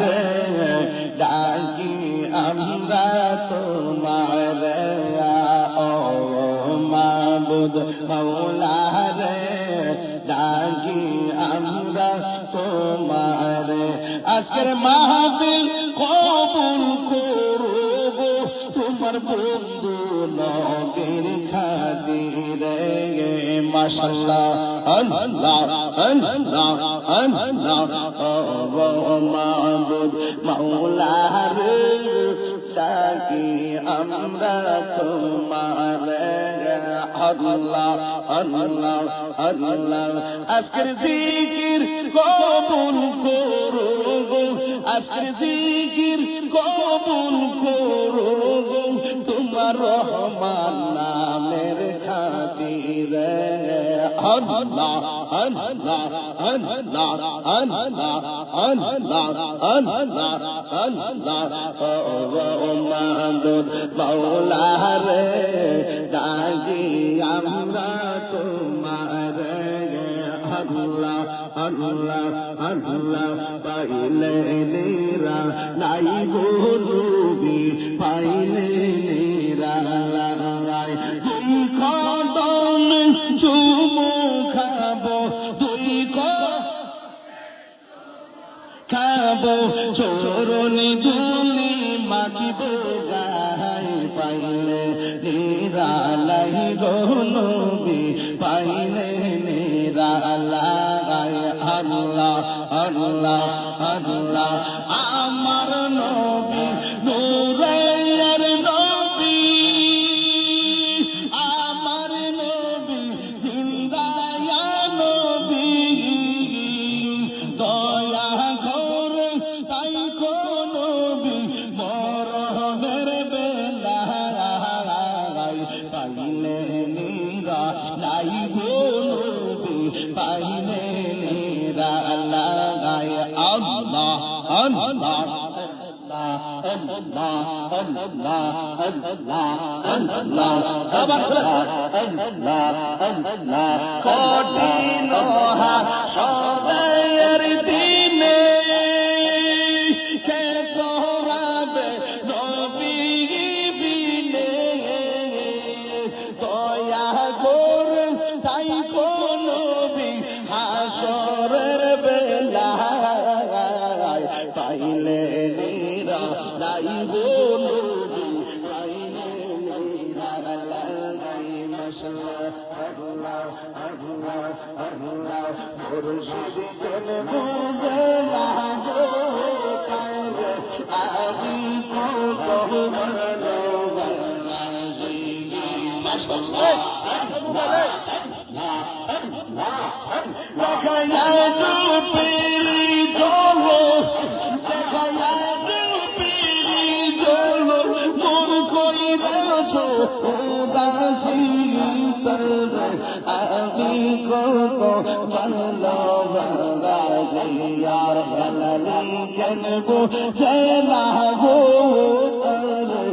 রে ডাকি আমরা তোমার ও মাবুদ তোমার আজকের কবুল করব তোমার বন্ধু নবীর খাতিরে মাশাল্লাহ, আল্লাহ আল্লাহ আল্লাহ ও মাবুদ মাওলা রে ডাকি আমরা তোমার, আল্লাহ আল্লাহ আল্লাহ। আজকের জিকির কবুল করব, আজকের জিকির কবুল করব, তোমার রহমান নামের খাতিরে। মাহমুদ মাওলা রে ডাকি আমরা তোমার আল্লাহ আল্লাহ আল্লাহ পাইলে নেরা নাই গোলুবি পাইলে নেরা আল্লাহ আল্লাহ কঠিন মুর্শিদ কেন বুঝে না গো কারে আমি কত ভালোবাসি মাশাআল্লাহ দেখায়া কইরাছ উদাসী তবে আমি কত ভালোবাসি আর হেলালি কেনব? যে না গো তবে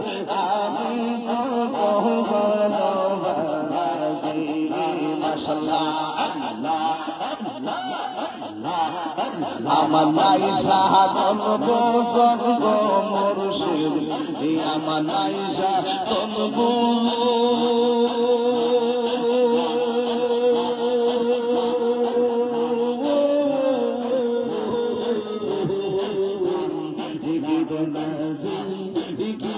আমার নাই সাহাতন বসন গো মুর্শিদ। আমার নাই সাহাতন আমি দিবানিসি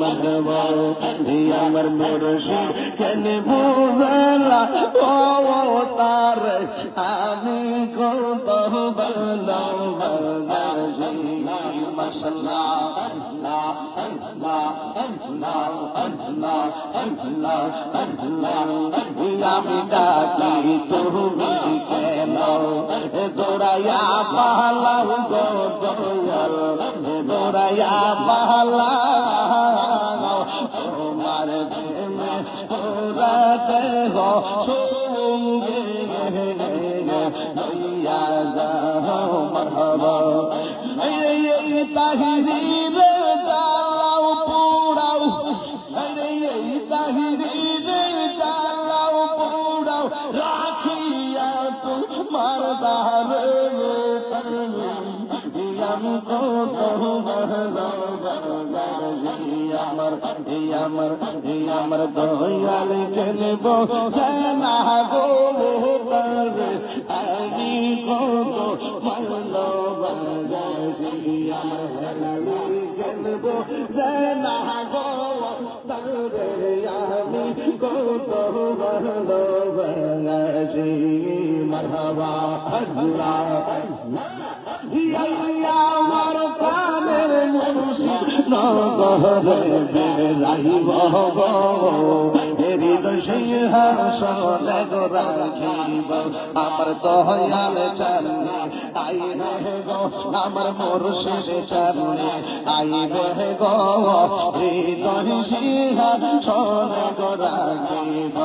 ভালো বাঙ্গালি আমার মুরশি কেন বোঝালা ও তার আমি কত বাঙ্গালি মাসাল্লাহ আল্লাহ আল্লাহ আল্লাহ আল্লাহ আল্লাহ আল্লাহ আমি ডাকি, তুমি কেন? দৌড়াইয়া পালাও গো দৌড়াইয়া পালাও 好 আমি কত আমার এই আমার এই আমার দয়াল কেনব সেনা গো করে আমি কত মারলো আমার হেলালি কেনব সেনা গো তারে আমি কত মারলো মারহাবা আল্লাহ আমার প্রাণের মুর্শিদ নগরে বেড়াইব হৃদয় সিংহাসনে রাখিব। দয়াল চালে আইবে গো আমার মুর্শিদ চালে আইবে গো হৃদয় সিংহাসনে রাখিব।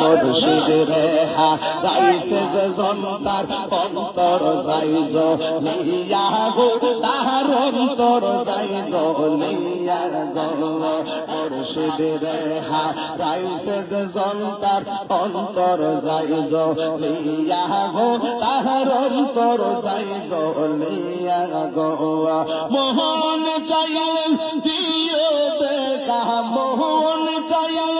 মুর্শিদ রে হা, রাইসে যে জনতার অন্তর যাইজ লিয়া গো, তাহার অন্তর যাইজ লিয়া গো। মুর্শিদ রাইসে যে জনতার অন্তর যাইজ লিয়া গো, তাহার অন্তর যাইজ লিয়া গো। মোহন চাইলেন দিও দেখা মোহন চাইলেন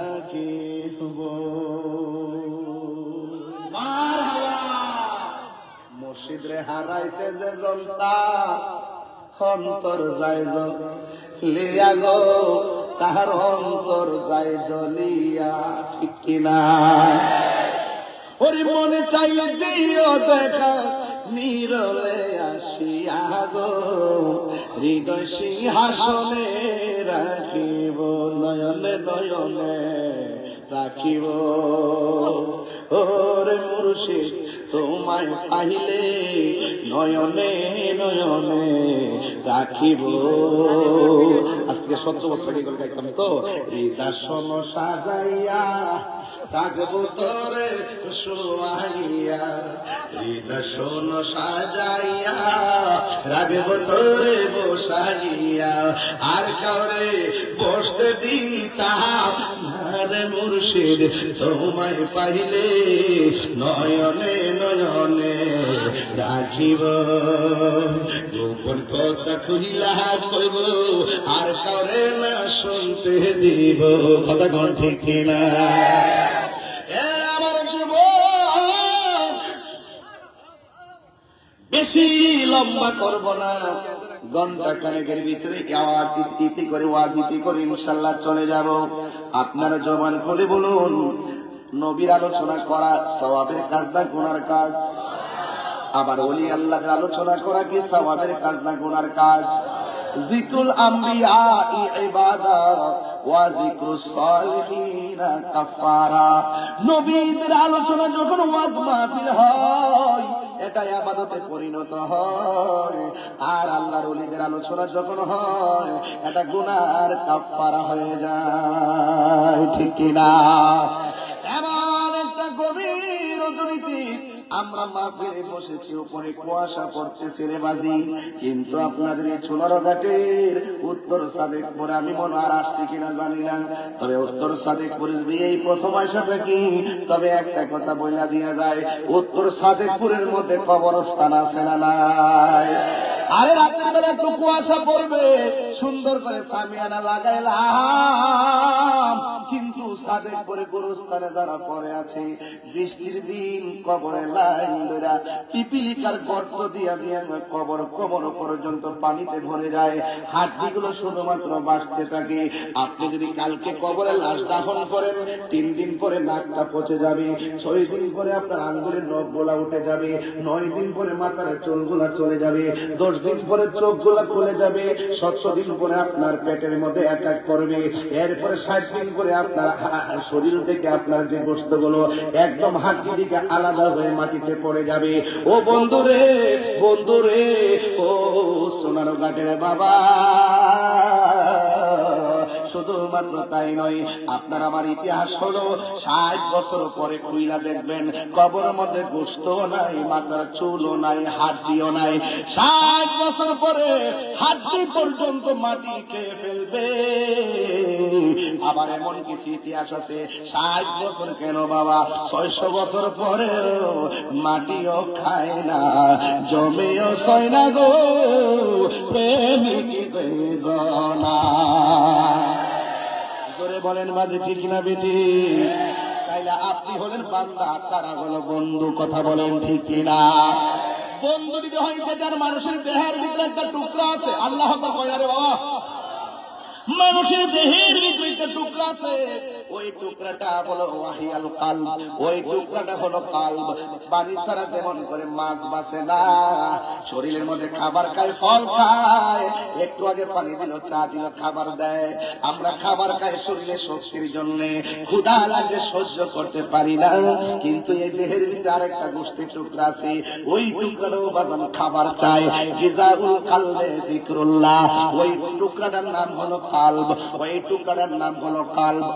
মুর্শিদ রে হারাইছে যে জনতা, অন্তর যায় লিয়া গো, তাহার অন্তর যায় জলিয়া ঠিক কিনা? ওরে মনে চাইলে দিও দেখা নিরলে আসিয়া গো, হৃদয় সিংহাসনে রাখিব। নয়নে নয়নে রাখিব ওরে মুর্শিদ, তোমায় পাইলে নয়নে নয়নে রাখিব। আজ থেকে সত্তর বছর আগে এগুলো গাইতাম তো হৃদাসন সাজাইয়া, থাকব তোরে শোয়াইয়া। হৃদাসন সাজাইয়া, রাখব তোরে বসাইয়া। আর কাউরে বসতে দিতাম আরে মুর্শিদ তোমায় পাইলে নয়নে নয়নে রাখিব গোপন কথা কহিলা কইব, আর কাউরে না শুনতে দিব। কথা কোন ঠিক যুবক বেশি লম্বা করব না। ঘণ্টা খানেকের ভিতরে আওয়াজ ইতি করে, ওয়াজ ইতি করে ইনশাল্লাহ চলে যাব। আপনারা জবান খুলে বলুন, নবীর আলোচনা করা সবাবের কাজ না গুনার কাজ? আবার ওলি আল্লাহর আলোচনা করা কি সবাবের কাজ না গুনার কাজ? জিক্রুল আম্বিয়া ইবাদা নবীদের আলোচনা যখন ওয়াজ মাহফিল হয় এটা আবাদতে পরিণত হয়। আর আল্লাহর ওলিদের আলোচনা যখন হয়, এটা গুনার কাফারা হয়ে যায়। ঠিক কিনা? আমরা মাহফিলে বসেছি, উপরে কুয়াশা পড়তেছে রে বাজি। কিন্তু আপনাদের এই চুনার ঘাটের উত্তর সাদেকপুরে আমি মনে আর আসছি কিনা জানি না। তবে উত্তর সাদেকপুরে যদি এই প্রথম আসা থাকি, তবে একটা কথা বইলা দিয়া যায়, উত্তর সাদেকপুরের মধ্যে কবরস্থান আছে না নাই? আরে রাতের বেলা একটু কুয়াশা পড়বে, সুন্দর করে সামিয়ানা লাগাইলাম। কিন্তু সাজে করে গোরস্থানে যারা পড়ে আছে, বৃষ্টির দিন কবরে লাইন পিপিলিকার গর্ত দিয়া দিয়া কবর কবর পর্যন্ত পানিতে ভরে যায়। হাড্ডিগুলো শুধুমাত্র বাঁচতে থাকে। আপনি যদি কালকে কবরে লাশ দাফন করেন, তিন দিন পরে নাকটা পচে যাবে, ছয় দিন পরে আপনার আঙ্গুলের নখ গোলা উঠে যাবে, নয় দিন পরে মাথার চুলগুলা চলে যাবে, দশ দিন পরে চোখগুলা খুলে যাবে, সতেরো দিন পরে আপনার পেটের মধ্যে অ্যাটাক করবে, এরপরে ষাট দিন পরে আপনার শরীর থেকে আপনার যে বস্তুগুলো একদম হাড্ডি দিকে আলাদা হয়ে মাটিতে পড়ে যাবে। ও বন্ধু রে বন্ধু রে ও সোনার ঘাটের বাবা। শুধুমাত্র তাই নয়, আপনার আমার ইতিহাস হলো ষাট বছর পরে খুইলা দেখবেন, কবর মধ্যে গোস্ত নাই, মাথার চুলও নাই, হাড্ডিও নাই। ষাট বছর পরে হাড্ডি পর্যন্ত মাটি খেয়ে ফেলবে। আবার এমন কিছু ইতিহাস আছে, ষাট বছর কেন বাবা? ছয়শো বছর পরেও মাটিও খায় না, জমেও ছয় না গো প্রেমিক জনা। বলেন, মাঝে ঠিক না বেটি? তাইলে আপনি হলেন বান্দা তারা হলো বন্ধু কথা বলেন ঠিক কিনা? বন্ধু যদি হইতে যার মানুষের দেহের ভিতরে একটা টুকরা আছে, আল্লাহ কয় আরে বাবা মানুষের দেহের ভিতরে একটা টুকরা আছে। ওই টুকরাটা হলো ওয়াহিয়াল কালব। ওই টুকরাটা হলো কালব। পানি ছাড়া যেমন করে মাছ বাঁচে না, শরীরের মধ্যে খাবার খায়, ফল খায়। একটু আগে পানি দিল, চা দিল, খাবার দেয়। আমরা খাবার খাই শরীরে শক্তির জন্য। ক্ষুধা লাগে সহ্য করতে পারি না। কিন্তু এই দেহের ভিতরে আরেকটা গোষ্ঠীর টুকরা আছে। ওই টুকরাটাও বাজান খাবার চায় গিজাউল কালবে জিক্রুল্লাহ। ওই টুকরাটার নাম হলো কালব। ওই টুকারের নাম হলো কালব।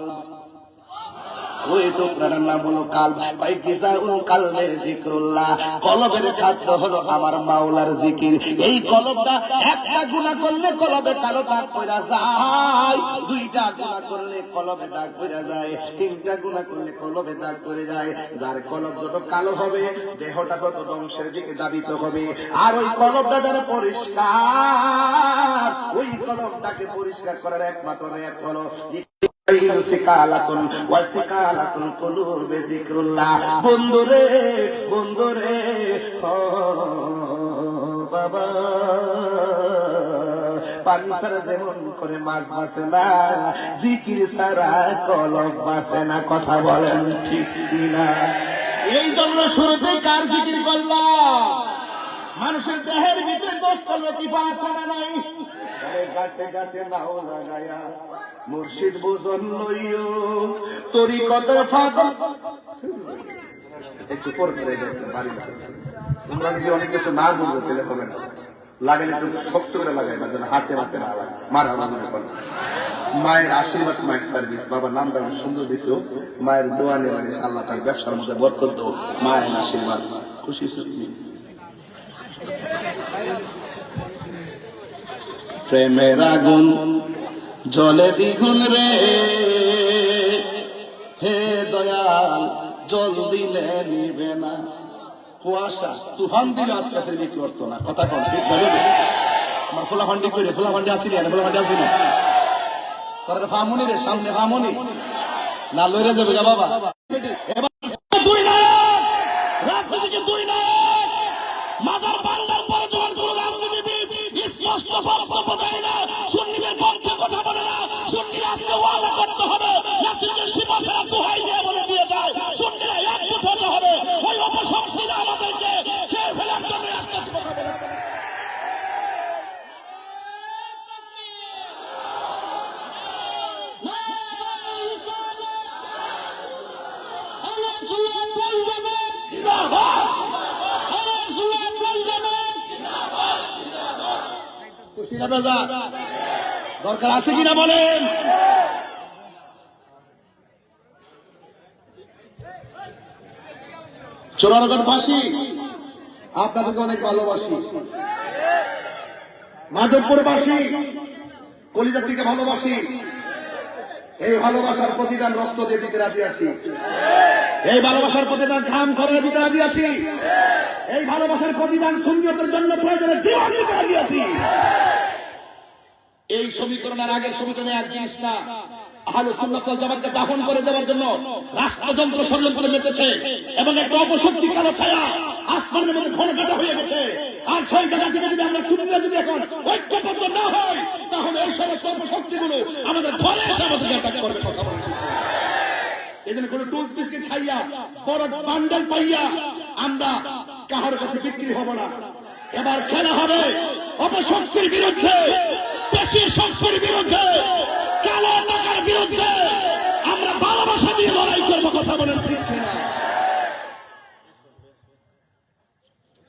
ওই টুকরাটার নাম হলো কালব ওই গিজাউল কালবে জিক্রুল্লাহ? কলবের খাদ্য হলো আমার মাওলার জিকির। এই কলবটা একটা গুণা করলে কলবে কালো দাগ পড়া যায়। দুইটা গুণা করলে কলবে দাগ পড়া যায়। তিনটা গুণা করলে কলবে দাগ পড়ে যায়। যার কলব যত কালো হবে, দেহটা তত ধ্বংসের দিকে দাবিত হবে। আর ওই কলবটা যারা পরিষ্কার, ওই কলবটাকে পরিষ্কার করার একমাত্র এক হলো বন্ধুরে বন্ধুরে বাবা। পানি ছাড়া যেমন করে মাছ বাঁচে না, জিকির ছাড়া কলম বাঁচে না, কথা বলেন ঠিক কিনা? এই জন্য শুরুতে কার জিকির করলাম? মানুষের দেহের ভিতরে লতিফা আছে না? নাই মুর্শিদ বুঝন লইও। তোরি কত একটু পর করে তোমরা যদি অনেক কিছু না বুঝো, তাহলে হবে না। লাগালে একটু শক্ত করে লাগাই, না যেন হাতে হাতে না লাগে। মারা বাজানো করে। মায়ের আশীর্বাদ, মায়ের সার্ভিস বাবার নামটা অনেক সুন্দর দিছো মায়ের দোয়া নেওয়া আল্লাহ তার ব্যবসার মধ্যে বরকত মায়ের আশীর্বাদ। খুশি খুশি প্রেমের আগুন, জলে দ্বিগুণ রে। হে দয়াল, জল দিলে নিবে না। কুয়াশা, তুফান দিলে আজকে ফেরবি করতো না। কথা কন, ঠিক আমার ফোলা ফান্ডি করে ফোলা ফান্ডি আসিনি ফোলা ফান্ডি আসিনি তোর ফামুনি রে, সামনে ফামুনি। না লইরে যাবে যা বাবা। না। সুন্নিদের পক্ষে কথা বলে না। সুন্নিরা আজকে ওয়াদা করতে হবে। নাসিরুদ্দিন শিবাসেরা দোহাই দিয়ে বলে দিয়ে যায় সুন্নিরা একজোট হতে হবে ওই অপশক্তিরা আমাদেরকে ছেড়ে ফেলার জন্য আজকে কথা বলে খুশি না দাদা দরকার আছে কিনা বলেন? চোরারগঞ্জবাসী আপনাদেরকে অনেক ভালোবাসি। মাধবপুরবাসী কলিজার দিকে ভালোবাসি। এই ভালোবাসার প্রতিদান রক্ত দিয়ে দিতে রাজি আছি। এই ভালোবাসার প্রতিদান ঘাম খরচে দিতে রাজি আছি। এই ভালোবাসার প্রতিদান সুন্নিয়তের জন্য প্রয়োজনে জীবন দিতে রাজি আছি। এই সমীকরণের আগের সমীকরণে এক জিনিস না। আহলে জামাতকে দাফন করে দেওয়ার জন্য রাষ্ট্রযন্ত্র ষড়যন্ত্র মেতেছে এবং একটা অপশক্তি কালো ছায়া আসমানের মধ্যে ঘন কাটা হয়ে গেছে। আর সেই জায়গা থেকে যদি আমরা যদি এখন ঐক্যবদ্ধ না হই, তাহলে এই অপশক্তিগুলো আমাদের ঘরে এসে আমাদেরকে অ্যাটাক করবে। কথা বলুন। এই জন্য কোনো টুলস, বিস্কিট খাইয়া বড় বান্ডেল পাইয়া আমরা কাহার কাছে বিক্রি হব না। এবার খেলা হবে অপশক্তির বিরুদ্ধে পেশি শক্তির বিরুদ্ধে, কালো টাকার বিরুদ্ধে। আমরা ভালোবাসা দিয়ে লড়াই করব, কথা বলেন আসি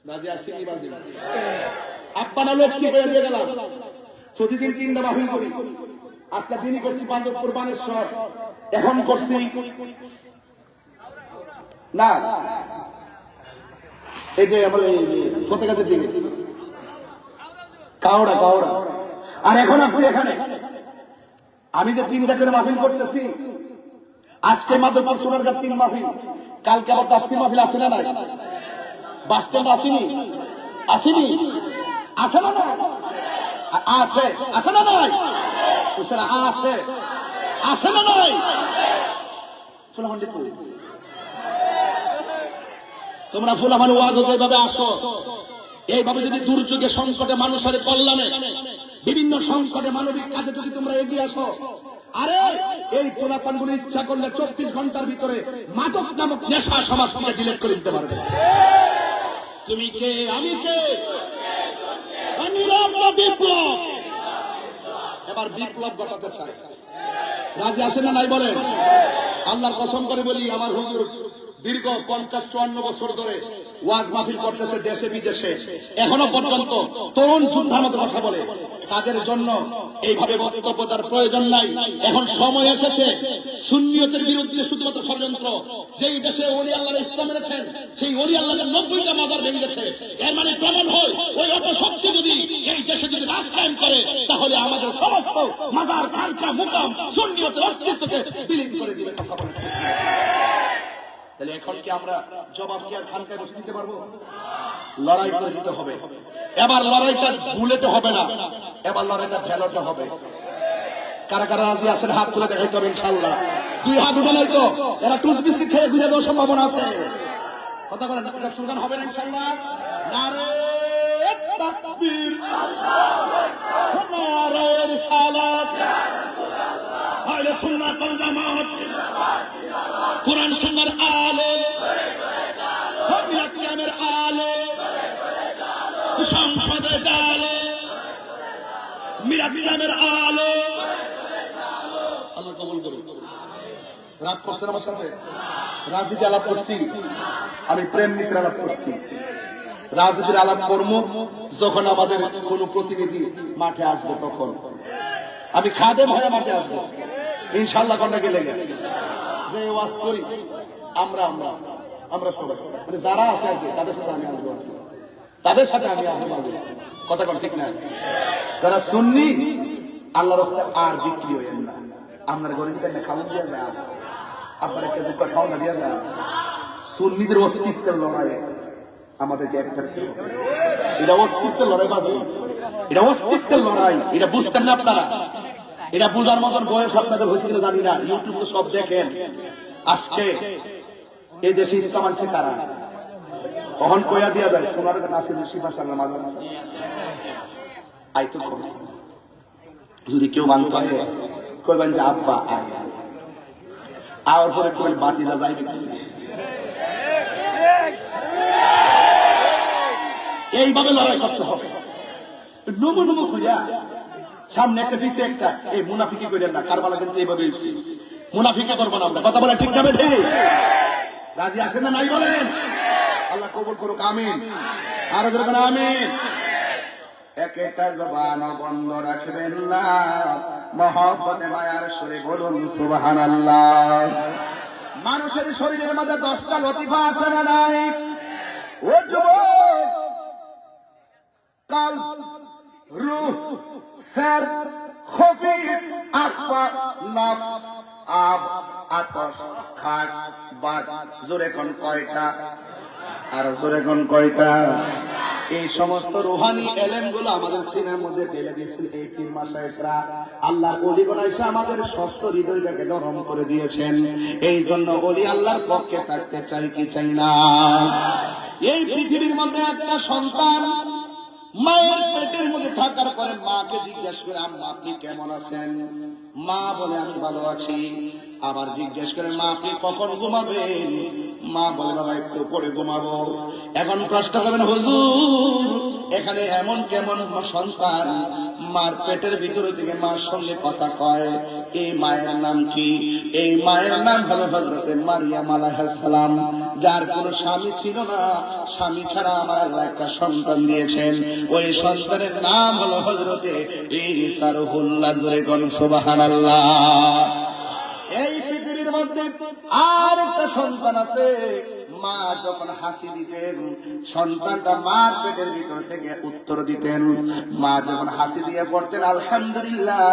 রাজি লক্ষ্মী হয়ে গেলাম? প্রতিদিন মাহফিল করি। আজকে দিনই করছি বান্ধবপুর বানেশ্বর। এখন করছি না এই যে কাওড়া কাওড়া। আর এখন আসছি এখানে। আমি যে তিনটা করে মাহফিল করতেছি, আজকে মাধবপুর সোনার ঘাট তিন মাহফিল, কালকে আবার তাফসির মাহফিল আসে না নাই? বাস স্ট্যান্ড আসেনি? আসেনি? আসে না নাই? আছে। আছে না নাই? আছে। আছে না নাই? ফুলাফান দেখো তোমরা ফুলাফান ওয়াজ এইভাবে আসো, এইভাবে যদি দুর্যোগে সংকটে মানুষের কল্যাণে, বিভিন্ন সংকটে মানবিক কাজে যদি তোমরা এগিয়ে আসো, আরে, এই পোলাপানগুলো ইচ্ছা করলে চব্বিশ ঘণ্টার ভিতরে মাদক নামক নেশা সমাজ থেকে ডিলেট করে দিতে পারবে। তুমি কে? আমি কে? বিপ্লব। এবার বিপ্লব ঘটাতে চাই। রাজি আছেন না নাই বলেন? আল্লাহর কসম করে বলি, আমার হুজুর দীর্ঘ পঞ্চাশ চুয়ান্ন বছর ধরে ওয়াজ মাহফিল করতেছে দেশে, বিদেশে। এখনও পর্যন্ত তরুণ যোদ্ধার মতো কথা বলে। তাদের জন্য এইভাবে বক্তব্য তার প্রয়োজন নাই। এখন সময় এসেছে সুন্নিয়তের বিরুদ্ধে শুধুমাত্র ষড়যন্ত্র। যেই দেশে ওলি আল্লাহ ইসলাম এনেছেন, সেই ওলি আল্লাহের নব্বইটা মাজার ভেঙেছে। এর মানে প্রমাণ হয়, ওই অপশক্তি যদি এই দেশে যদি রাজ কায়েম করে, তাহলে আমাদের সমস্ত মাজার খানকা, মুকাম, সুন্নিয়তের অস্তিত্বকে বিলীন করে দিবে কথা বলে। তাহলে এখন কি আমরা জবাব কি আর খানকায় বসে দিতে পারব? লড়াই করে দিতে হবে। এবার লড়াইটা ভুলেতে হবে না। এবার লড়াইটা ভেলোতে হবে। কারা কারা রাজি আছেন হাত তুলে দেখাইতে হবে ইনশাল্লাহ দুই হাত উঠে নাই তো এরা টুস বিস্কিট খেয়ে ঘুরে যাওয়ার সম্ভাবনা আছে। কথা বলেন এটা স্লোগান হবে না ইনশাল্লাহ নারে তাকবীর। আল্লাহু আকবার। নারে রিসালাত। আহলে সুন্নাত ওয়াল জামাত। কোরআন সুন্নাহর আলো। মিলাদ কিয়ামের আলো। সংসদে জালে। আলো। আল্লাহ কবুল করুন রাগ করছেন আমার সাথে? রাজনীতি আলাপ করছি। আমি প্রেম নীতির আলাপ করছি। রাজনীতির আলাপ কর্ম, যখন আমাদের কোন প্রতিনিধি মাঠে আসবে তখন। আমি খাদেম হয়ে মাঠে আসব। ইনশাল্লাহ কন্যা গেলে গেলে যে ওয়াজ করি, আমরা আমরা আমরা সবাই। মানে যারা আসে আর তাদের সাথে আমি আসব তাদের সাথে আমি আসব। কথা কোন ঠিক না? যারা শুননি আল্লাহর রাস্তায় আর বিক্রি হয়ে না। আপনার গরিব কেন খাওয়ান দিয়ে যা আপনার একটা দুঃখ খাওয়ান দিয়ে যা সুন্নিদের অস্তিত্বের লড়াই আমাদেরকে এক থাকতে। এটা অস্তিত্বের লড়াই, বাজে। এটা অস্তিত্বের লড়াই। এটা বুঝতেন না আপনারা। এটা বুঝার মতন বয়স আপনাদের হয়েছে কিনা জানি না। ইউটিউবে সব দেখেন। আজকে এই দেশে ইসলাম আনছে কারা? কখন কইয়া দিয়া যায় সোনার নাসির শিফা সাল্লাম আজান আইতো যদি কেউ মানতে পারে কইবেন যে, আব্বা, আয়। আওয়ার পরে কইবেন বাতিজা যাইবে কি? এইভাবে লড়াই করতে হবে। নমো নমো খুঁজা সামনে একটা পিছে একটা। এই মুনাফিকি করেন না, কারবালা কিন্তু এইভাবে এসছি মুনাফিকে করব না আমরা। কথা বলে ঠিক যাবে ঠিক? রাজি আছেন না নাই বলেন? আল্লাহ কবুল করুক, আমিন। আরও যেরকম আমিন। এক একটা জবান বন্ধ রাখবেন না। মহব্বতে মায়ার সুরে বলুন সুবাহান মানুষের শরীরের মধ্যে দশটা লতিফা আছে না নাই? ও যুবক! কাল রুহ স্যার খফি আফা নফস আব আতস খাট বাদ। জোরে কোন কয়টা? আর জোরে কোন কয়টা? এই সমস্ত রোহানি এলেমগুলো আমাদের সিনের মধ্যে ঢেলে দিয়েছিল এই পীর মাসায়েকরা আল্লাহর অলিগণ এসে আমাদের শক্ত হৃদয়টাকে নরম করে দিয়েছেন। এই জন্য অলি আল্লাহর পক্ষে থাকতে চাই কি চাই না? এই পৃথিবীর মধ্যে একটা সন্তান থাকার পরে মাকে জিজ্ঞেস করে, আম্মা, আপনি কেমন আছেন? মা বলে, আমি ভালো আছি। আবার জিজ্ঞেস করে, মা, আপনি কখন ঘুমাবেন? মা বলে, বাবা, একটু পরে ঘুমাবো। এখন প্রশ্ন করবেন, হুজুর, এখানে এমন কেমন সন্তান? মার পেটের ভিতরে থেকে মার সঙ্গে কথা কয়। এই মায়ের নাম কি? এই মায়ের নাম হলো হজরতে মারিয়াম আলাইহাসসালাম যার কোনো স্বামী ছিল না। স্বামী ছাড়া আমার আল্লাহ একটা সন্তান দিয়েছেন। ওই সন্তানের নাম হলো হজরতে রুহুল্লাহ জোরে কোন সুবহানাল্লাহ। এই পৃথিবীর মধ্যে আর একটা সন্তান আছে। মা যখন হাসি দিতেন, সন্তানটা মার পেটের ভিতর থেকে উত্তর দিতেন। মা যখন হাসি দিয়ে পড়তেন, আলহামদুলিল্লাহ।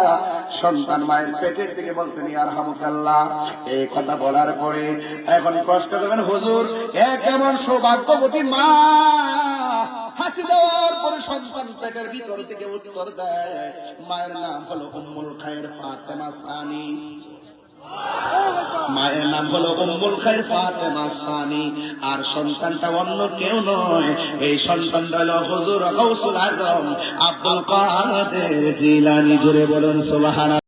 সন্তান মায়ের পেটের থেকে বলতেন আর হামুকাল্লাহ এই কথা বলার পরে এখন প্রশ্ন করবেন, হুজুর, এ কেমন সৌভাগ্যবতী মা? হাসি দেওয়ার পরে সন্তান পেটের ভিতর থেকে উত্তর দেয়, মায়ের নাম হলো উম্মুল খায়ের ফাতেমা সানি। মায়ের নাম হলো উম্মুল খায়ের ফাতেমা সানি। আর সন্তানটা অন্য কেউ নয়। এই সন্তানটা হলো হুজুর গৌসুল আজম আব্দুল কাদের জিলানি। জুড়ে বলুন, সুবহানাল্লাহ।